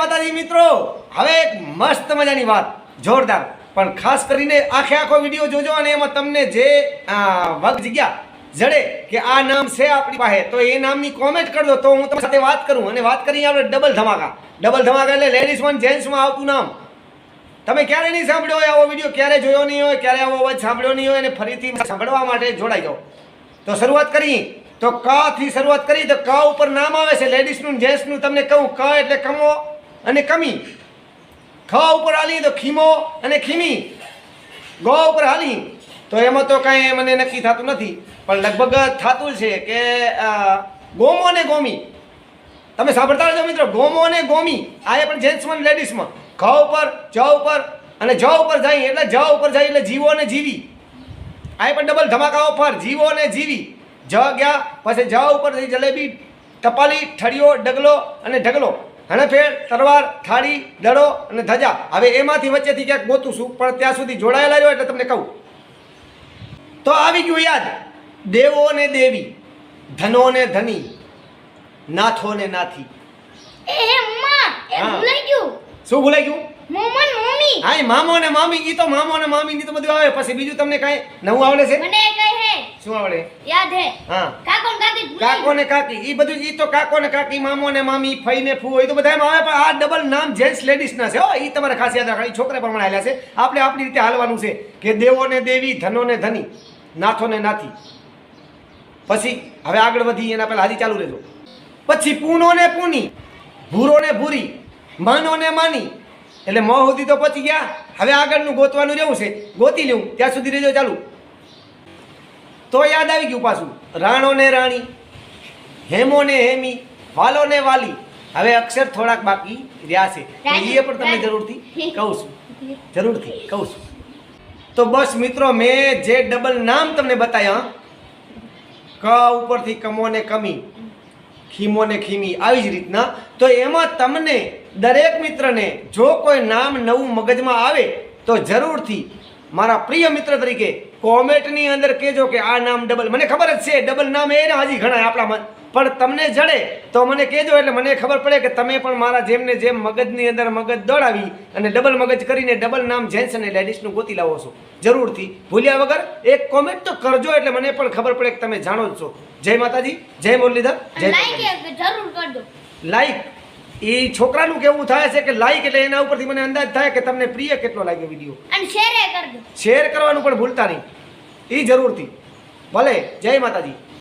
માતાજી મિત્રો, હવે એક મસ્ત મજાની વાત, જોરદાર. પણ ખાસ કરીને આખે આખો વીડિયો જોજો અને એમાં તમને જે વગ જગ્યા જડે કે આ નામ છે આપણી પાસે, તો એ નામની કોમેન્ટ કરજો. તો હું તમારી સાથે વાત કરું અને વાત કરીએ આપણે ડબલ ધમાકા. ડબલ ધમાકા એટલે લેડીઝમાં જેન્ટ્સમાં આવતું નામ. તમે ક્યારે નહીં સાંભળ્યો હોય આવો વીડિયો, ક્યારે જોયો નહીં હોય, ક્યારે આવો અવાજ સાંભળ્યો નહીં હોય, અને ફરીથી સાંભળવા માટે જોડાઈ જાઓ. તો શરૂઆત કરી તો ક થી શરૂઆત કરી તો ક ઉપર નામ આવે છે લેડીઝનું જેન્ટ્સનું તમને કહું, ક એટલે કમો. અને કમી. ખ ઉપર હાલી તો ખીમો અને ખીમી. ગો ઉપર હાલી તો એમાં તો કાંઈ મને નક્કી થતું નથી. પણ લગભગ થતું છે કે ગોમો અને ગોમી. તમે સાંભળતા રહેજો મિત્રો, ગોમો અને ગોમી. આ એ પણ જેન્ટ્સમાં લેડીઝમાં ખ ઉપર, જ ઉપર અને જ ઉપર જાય એટલે જ ઉપર જાય એટલે જીવો અને જીવી. આ પણ ડબલ ધમાકાઓ ફર જીવો અને જીવી. જ ગયા, પછી જ ઉપર જલેબી, ટપાલી ઠળિયો ડગલો અને ઢગલો. હણફેર તરવાર થાળી દડો અને ધજા. હવે એમાંથી વચ્ચેથી ક્યાંક ગોતું છું પણ ત્યાં સુધી જોડાયેલા રહ્યો એટલે તમને કહું. તો આવી ગયું યાદ. દેવો ને દેવી ધનો ને ધની નાથો ને નાથી. શું ભૂલાઈ ગયું? હા મામો ને મામી ઈ તો મામો ને મામી ની તો બધું આવે. પછી બીજું તમને કાંઈ નવું આવડે છે? શું આવડે? યાદ હે? હા. કાકો ને કાકી કાકો ને કાકી ઈ બધું ઈ તો કાકો ને કાકી મામો ને મામી ફઈ ને ફૂ એ તો બધા આવે પણ આ ડબલ નામ જેન્ટ્સ લેડીઝ ના છે. હો ઈ તમારે ખાસ યાદ રાખવાની છોકરા પ્રમાણે આલ્યા છે. આપણે આપણી રીતે હાલવાનું છે કે દેવો ને દેવી ધનો ને ધની નાથો ને નાથી. પછી હવે આગળ વધી એના પહેલા હાજી ચાલુ રહેજો. પછી પૂનો ને પૂની ભૂરો ને ભૂરી માનો ને માની. એટલે મોં સુધી તો પહોંચી ગયા. હવે આગળનું ગોતવાનું રહેવું છે. ગોતી લેવું. ત્યાં સુધી રહેજો ચાલુ. તો યાદ આવી ગયું પાછું. રાણો ને રાણી હેમો ને હેમી વાલો ને વાલી. હવે અક્ષર થોડાક બાકી રહ્યા છે. એ પણ તમને જરૂરથી કહું છું. જરૂરથી કહું છું. તો બસ મિત્રો મેં જે ડબલ નામ તમને બતાવ્યા ક ઉપરથી કમો ને કમી ખીમો ને ખીમી આવી જ રીતના. તો એમાં તમને દરેક મિત્રને જો કોઈ નામ નવું મગજમાં આવે તો જરૂરથી મારા પ્રિય મિત્ર તરીકે કોમેન્ટની અંદર કહેજો કે આ નામ ડબલ મને ખબર જ છે ડબલ નામ એને હજી ઘણા આપણામાં પણ તમને જડે તો મને કહેજો એટલે મને ખબર પડે કે તમે પણ મારા જેમને જેમ મગજની અંદર મગજ દોડાવી અને ડબલ મગજ કરીને ડબલ નામ જેન્ટ્સ અને લેડીઝનું ગોતી લાવો છો. જરૂરથી. ભૂલ્યા વગર એક કોમેન્ટ તો કરજો એટલે મને પણ ખબર પડે કે તમે જાણો જ છો. જય માતાજી જય મુરલીધર જય લાઈક. એ છોકરાનું કેવું થાય છે કે લાઈક એટલે એના ઉપરથી મને અંદાજ થાય કે તમને પ્રિય કેટલો લાગ્યો વીડિયો અને શેર એ કરજો શેર કરવાનું પણ ભૂલતા નહીં. એ જરૂરથી. ભલે જય માતાજી.